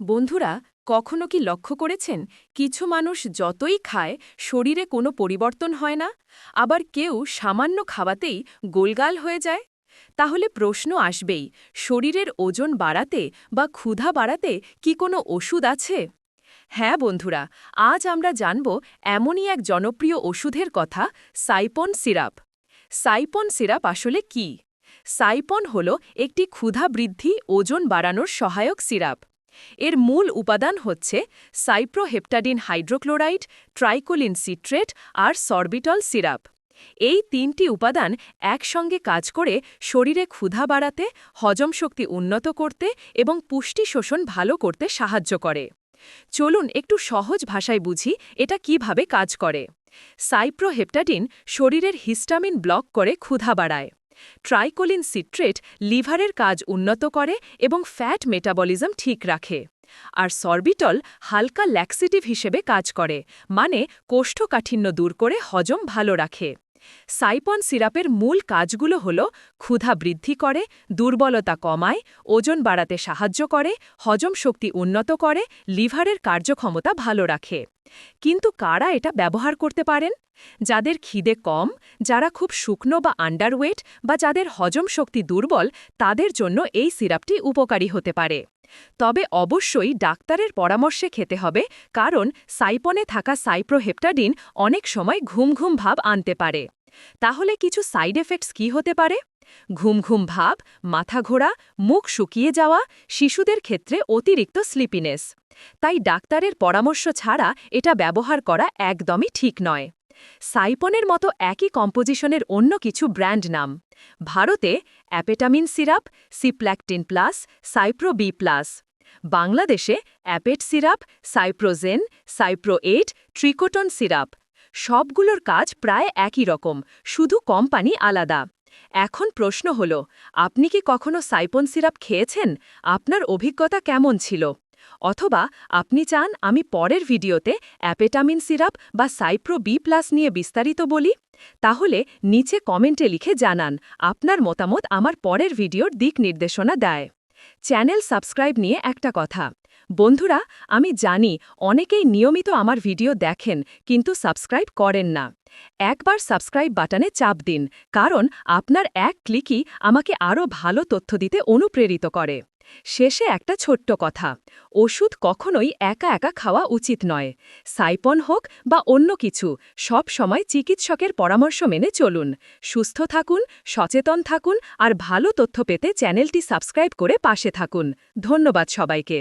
বন্ধুরা, কখনো কি লক্ষ্য করেছেন কিছু মানুষ যতই খায়, শরীরে কোনো পরিবর্তন হয় না? আবার কেউ সামান্য খাওয়াতেই গোলগাল হয়ে যায়? তাহলে প্রশ্ন আসবেই, শরীরের ওজন বাড়াতে বা ক্ষুধা বাড়াতে কি কোনো ওষুধ আছে? হ্যাঁ বন্ধুরা, আজ আমরা জানব এমনই এক জনপ্রিয় ওষুধের কথা, সাইপন সিরাপ। সাইপন সিরাপ আসলে কি? সাইপন হল একটি ক্ষুধা বৃদ্ধি ওজন বাড়ানোর সহায়ক সিরাপ। এর মূল উপাদান হচ্ছে সাইপ্রোহেপটাডিন হাইড্রোক্লোরাইড, ট্রাইকোলিন সিট্রেট আর সরবিটল সিরাপ। এই তিনটি উপাদান একসঙ্গে কাজ করে শরীরে ক্ষুধা বাড়াতে, হজম শক্তি উন্নত করতে এবং পুষ্টি শোষণ ভালো করতে সাহায্য করে। চলুন একটু সহজ ভাষায় বুঝি এটা কীভাবে কাজ করে। সাইপ্রোহেপটাডিন শরীরের হিস্টামিন ব্লক করে ক্ষুধা বাড়ায়। ট্রাইকোলিন সিট্রেট লিভারের কাজ উন্নত করে এবং ফ্যাট মেটাবলিজম ঠিক রাখে। আর সরবিটল হালকা ল্যাক্সিটিভ হিসেবে কাজ করে মানে কোষ্ঠকাঠিন্য দূর করে হজম ভালো রাখে। সাইপন সিরাপের মূল কাজগুলো হল ক্ষুধা বৃদ্ধি করে, দুর্বলতা কমায়, ওজন বাড়াতে সাহায্য করে, হজম শক্তি উন্নত করে, লিভারের কার্যক্ষমতা ভালো রাখে। কিন্তু কারা এটা ব্যবহার করতে পারেন? যাদের খিদে কম, যারা খুব শুকনো বা আন্ডারওয়েট বা যাদের হজম শক্তি দুর্বল, তাদের জন্য এই সিরাপটি উপকারী হতে পারে। তবে অবশ্যই ডাক্তারের পরামর্শে খেতে হবে, কারণ সাইপনে থাকা সাইপ্রোহেপটাডিন অনেক সময় ঘুম ঘুম ভাব আনতে পারে। তাহলে কিছু সাইড এফেক্টস কি হতে পারে? ঘুম ঘুম ভাব, মাথা ঘোরা, মুখ শুকিয়ে যাওয়া, শিশুদের ক্ষেত্রে অতিরিক্ত স্লিপিনেস। তাই ডাক্তারের পরামর্শ ছাড়া এটা ব্যবহার করা একদমই ঠিক নয়। সাইপনের মতো একই কম্পোজিশনের অন্য কিছু ব্র্যান্ড নাম। ভারতে Apetamin syrup, Cyplactin plus, Cypro B plus. বাংলাদেশে Appet syrup, Cyprogen Cypro eight Tricoton syrup. সবগুলোর কাজ প্রায় একই রকম, শুধু কোম্পানি আলাদা। এখন প্রশ্ন হল, আপনি কি কখনো সাইপন সিরাপ খেয়েছেন? আপনার অভিজ্ঞতা কেমন ছিল? অথবা আপনি চান আমি পরের ভিডিওতে অ্যাপেটামিন সিরাপ বা সাইপ্রো বি প্লাস নিয়ে বিস্তারিত বলি? তাহলে নিচে কমেন্টে লিখে জানান আপনার মতামত আমার পরের ভিডিওর দিক নির্দেশনা দেয়। চ্যানেল সাবস্ক্রাইব নিয়ে একটা কথা। বন্ধুরা, আমি জানি অনেকেই নিয়মিত আমার ভিডিও দেখেন কিন্তু সাবস্ক্রাইব করেন না। একবার সাবস্ক্রাইব বাটনে চাপ দিন, কারণ আপনার এক ক্লিকই আমাকে আরও ভালো তথ্য দিতে অনুপ্রেরিত করে। শেষে একটা ছোট্ট কথা, ওষুধ কখনোই একা একা খাওয়া উচিত নয়। সাইপন হোক বা অন্য কিছু, সব সময় চিকিৎসকের পরামর্শ মেনে চলুন। সুস্থ থাকুন, সচেতন থাকুন আর ভালো তথ্য পেতে চ্যানেলটি সাবস্ক্রাইব করে পাশে থাকুন। ধন্যবাদ সবাইকে।